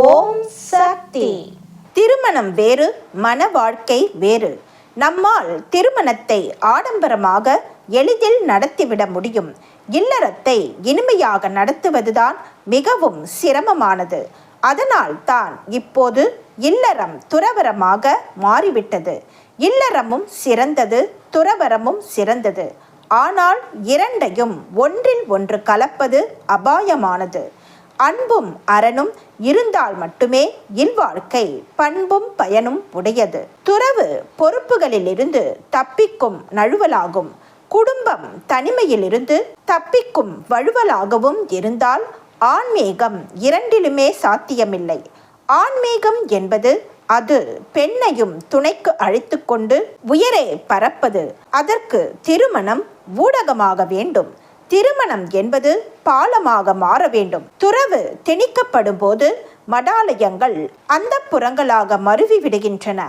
ஓம் சக்தி. திருமணம் வேறு மன வாழ்க்கை வேறு. நம்மால் திருமணத்தை ஆடம்பரமாக எளிதில் நடத்திவிட முடியும். இல்லறத்தை இனிமையாக நடத்துவதுதான் மிகவும் சிரமமானது. அதனால் தான் இப்போது இல்லறம் துறவரமாக மாறிவிட்டது. இல்லறமும் சிறந்தது துறவரமும் சிறந்தது. ஆனால் இரண்டையும் ஒன்றில் ஒன்று கலப்பது அபாயமானது. அன்பும் அறனும் இருந்தால் மட்டுமே இல்வாழ்க்கை பண்பும் பயனும் உடையது. துறவு பொறுப்புகளிலிருந்து தப்பிக்கும் நழுவலாகும். குடும்பம் தனிமையிலிருந்து தப்பிக்கும் வழுவலாகவும் இருந்தால் ஆன்மீகம் இரண்டிலுமே சாத்தியமில்லை. ஆன்மீகம் என்பது அது பெண்ணையும் துணைக்கு அழைத்து கொண்டு உயரே பறப்பது அதற்கு திருமணம் ஊடகமாக வேண்டும். திருமணம் என்பது பாலமாக மாற வேண்டும். துறவு திணிக்கப்படும் போது மடாலயங்கள் அந்த புறங்களாக மருவி விடுகின்றன.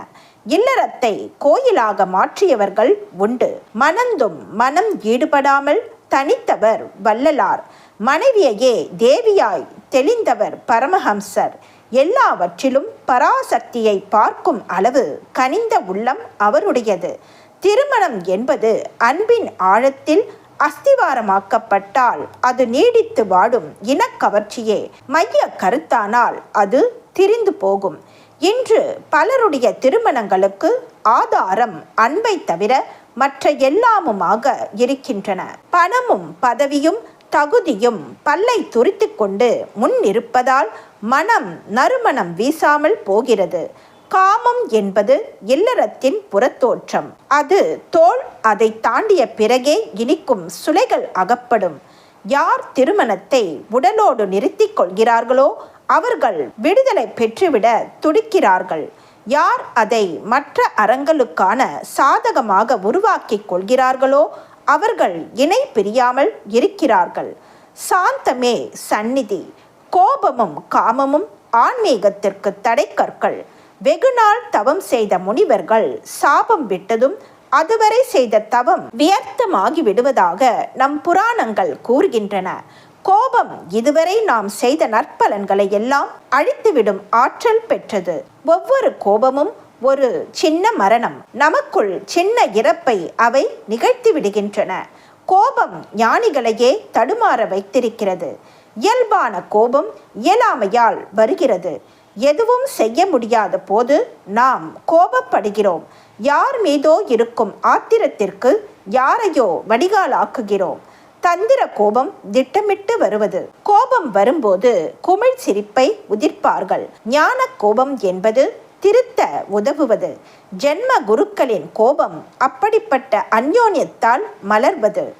இல்லறத்தை கோயிலாக மாற்றியவர்கள் உண்டு. மணந்தும் மனம் ஈடுபடாமல் தனித்தவர் வள்ளலார். மனைவியையே தேவியாய் தெளிந்தவர் பரமஹம்சர். எல்லாவற்றிலும் பராசக்தியை பார்க்கும் அளவு கனிந்த உள்ளம் அவருடையது. திருமணம் என்பது அன்பின் ஆழத்தில் அஸ்திவாரமாக்கப்பட்டால் அது நீடித்து வாடும் இனக்கவர்ச்சியே மைய கருத்தானால் அது திரிந்து போகும். இன்று பலருடைய திருமணங்களுக்கு ஆதாரம் அன்பை தவிர மற்ற எல்லாமுமாக இருக்கின்றன. பணமும் பதவியும் தகுதியும் பல்லை துரித்து கொண்டு முன் இருப்பதால் மனம் நறுமணம் வீசாமல் போகிறது. காமம் என்பது இல்லறத்தின் புறத்தோற்றம். அது தோல் அதை தாண்டிய பிறகே இனிக்கும் சுளைகள் அகப்படும். யார் திருமணத்தை உடலோடு நிறுத்திக் கொள்கிறார்களோ அவர்கள் விடுதலை பெற்றுவிட துடிக்கிறார்கள். யார் அதை மற்ற அறங்களுக்கான சாதகமாக உருவாக்கிக் கொள்கிறார்களோ அவர்கள் இணை பிரியாமல் இருக்கிறார்கள். சாந்தமே சந்நிதி. கோபமும் காமமும் ஆன்மீகத்திற்கு தடைக்கற்கள் வெகுநாள் தவம் செய்த முனிவர்கள் சாபம் விட்டதும் அதுவரை செய்த தவம் வியர்த்தமாகி விடுவதாக நம் புராணங்கள் கூறுகின்றன. கோபம் இதுவரை நாம் செய்த நற்பலன்களை எல்லாம் அழித்துவிடும் ஆற்றல் பெற்றது. ஒவ்வொரு கோபமும் ஒரு சின்ன மரணம். நமக்குள் சின்ன இறப்பை அவை நிகழ்த்தி விடுகின்றன. கோபம் ஞானிகளையே தடுமாற வைத்திருக்கிறது. இயல்பான கோபம் இயலாமையால் வருகிறது. எதுவும் செய்ய முடியாத போது நாம் கோபப்படுகிறோம். யார் மீதோ இருக்கும் ஆத்திரத்திற்கு யாரையோ வடிகாலாக்குகிறோம். தந்திர கோபம் திட்டமிட்டு வருவது. கோபம் வரும்போது குமிழ் சிரிப்பை உதிர்ப்பார்கள். ஞான கோபம் என்பது திருத்த உதவுவது. ஜென்ம குருக்களின் கோபம் அப்படிப்பட்ட அந்யோன்யத்தால் மலர்வது.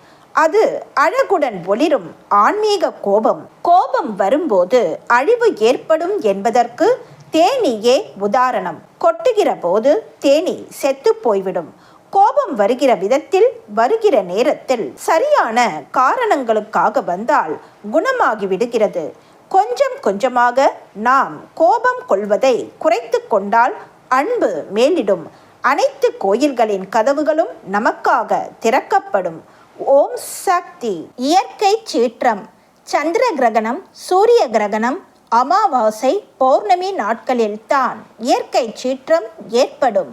அது அழகுடன் ஒளிரும் ஆன்மீக கோபம். கோபம் வரும்போது அழிவு ஏற்படும் என்பதற்கு தேனீயே உதாரணம். கொட்டுகிற போது தேனி செத்து போய்விடும். கோபம் வருகிற விதத்தில் வருகிற நேரத்தில் சரியான காரணங்களுக்காக வந்தால் குணமாகி விடுகிறது. கொஞ்சம் கொஞ்சமாக நாம் கோபம் கொள்வதை குறைத்து கொண்டால் அன்பு மேலிடும். அனைத்து கோயில்களின் கதவுகளும் நமக்காக திறக்கப்படும். ஓம் சக்தி இயற்கை சீற்றம் சந்திர கிரகணம் சூரிய கிரகணம் அமாவாசை பௌர்ணமி நாட்களில் தான் இயற்கை சீற்றம் ஏற்படும்.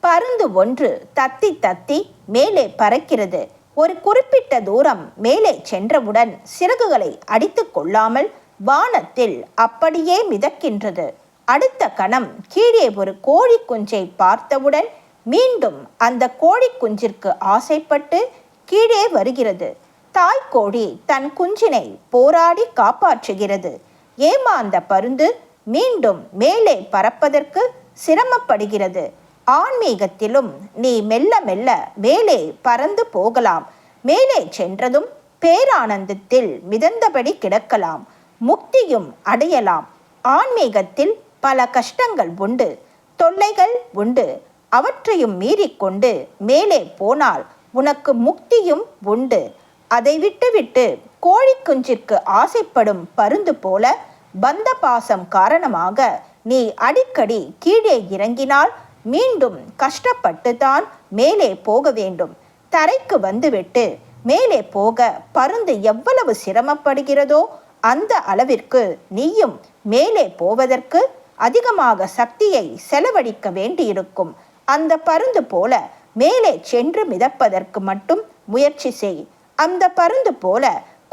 பருந்து ஒன்று தத்தி தத்தி மேலே பறக்கிறது. ஒரு குறிப்பிட்ட தூரம் மேலே சென்றவுடன் சிறகுகளை அடித்து கொள்ளாமல் வானத்தில் அப்படியே மிதக்கின்றது. அடுத்த கணம் கீழே ஒரு கோழி குஞ்சை பார்த்தவுடன் மீண்டும் அந்த கோழி குஞ்சிற்கு ஆசைப்பட்டு கீழே வருகிறது. தாய்க்கோழி தன் குஞ்சினை போராடி காப்பாற்றுகிறது. ஏமாந்த பருந்து மீண்டும் மேலே பறப்பதற்கு சிரமப்படுகிறது. ஆன்மீகத்திலும் நீ மெல்ல மெல்ல மேலே பறந்து போகலாம். மேலே சென்றதும் பேரானந்தத்தில் மிதந்தபடி கிடக்கலாம். முக்தியும் அடையலாம். ஆன்மீகத்தில் பல கஷ்டங்கள் உண்டு. தொல்லைகள் உண்டு. அவற்றையும் மீறிக்கொண்டு மேலே போனால் உனக்கு முக்தியும் உண்டு. அதை விட்டுவிட்டு கோழி குஞ்சிற்கு ஆசைப்படும் பருந்து போல பந்த பாசம் காரணமாக நீ அடிக்கடி கீழே இறங்கினால் மீண்டும் கஷ்டப்பட்டுதான் மேலே போக வேண்டும். தரைக்கு வந்துவிட்டு மேலே போக பருந்து எவ்வளவு சிரமப்படுகிறதோ அந்த அளவிற்கு நீயும் மேலே போவதற்கு அதிகமாக சக்தியை செலவழிக்க வேண்டியிருக்கும். அந்த பருந்து போல மேலே சென்று மிதப்பதற்கு மட்டும் முயற்சி செய். அந்த பருந்து போல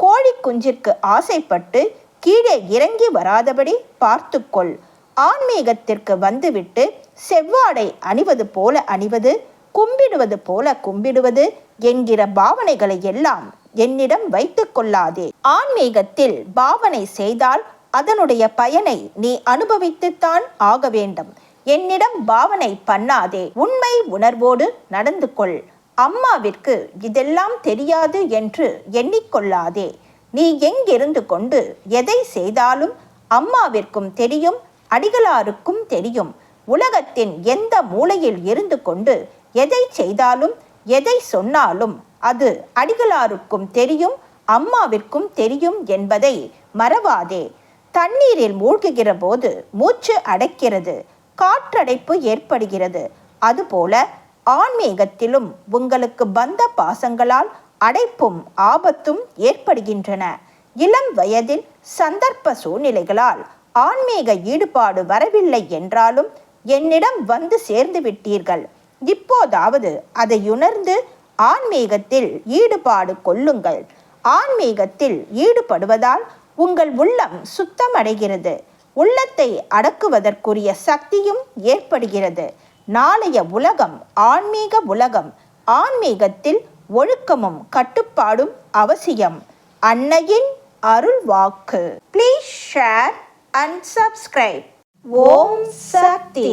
கோழி குஞ்சிற்கு ஆசைப்பட்டு கீழே இறங்கி வராதபடி பார்த்துக்கொள். ஆன்மீகத்திற்கு வந்துவிட்டு செவ்வாடை அணிவது போல அணிவது கும்பிடுவது போல கும்பிடுவது என்கிற பாவனைகளை எல்லாம் என்னிடம் வைத்துக் கொள்ளாதே. ஆன்மீகத்தில் பாவனை செய்தால் அதனுடைய பயனை நீ அனுபவித்துத்தான் ஆக வேண்டும். என்னிடம் பாவனை பண்ணாதே உண்மை உணர்வோடு நடந்து கொள். அம்மாவிற்கு இதெல்லாம் தெரியாது என்று எண்ணிக்கொள்ளாதே. நீ எங்கிருந்து கொண்டு எதை செய்தாலும் அம்மாவிற்கும் தெரியும் அடிகளாருக்கும் தெரியும். உலகத்தின் எந்த மூலையில் இருந்து கொண்டு எதை செய்தாலும் எதை சொன்னாலும் அது அடிகளாருக்கும் தெரியும் அம்மாவிற்கும் தெரியும் என்பதை மறவாதே. தண்ணீரில் மூழ்குகிற போது மூச்சு அடைக்கிறது. காற்றடைப்பு ஏற்படுகிறது. அதுபோல ஆன்மீகத்திலும் உங்களுக்கு பந்த பாசங்களால் அடைப்பும் ஆபத்தும் ஏற்படுகின்றன. இளம் வயதில் சந்தர்ப்ப சூழ்நிலைகளால் ஆன்மீக ஈடுபாடு வரவில்லை என்றாலும் என்னிடம் வந்து சேர்ந்து விட்டீர்கள். இப்போதாவது அதை உணர்ந்து ஆன்மீகத்தில் ஈடுபாடு கொள்ளுங்கள். ஆன்மீகத்தில் ஈடுபடுவதால் உங்கள் உள்ளம் சுத்தமடைகிறது. உள்ளத்தை அடக்குவதற்குரிய சக்தியும் ஏற்படுகிறது. நாளைய உலகம் ஆன்மீக உலகம் ஆன்மீகத்தில் ஒழுக்கமும் கட்டுப்பாடும் அவசியம். அன்னையின் அருள் வாக்கு please share and subscribe Om Shakti.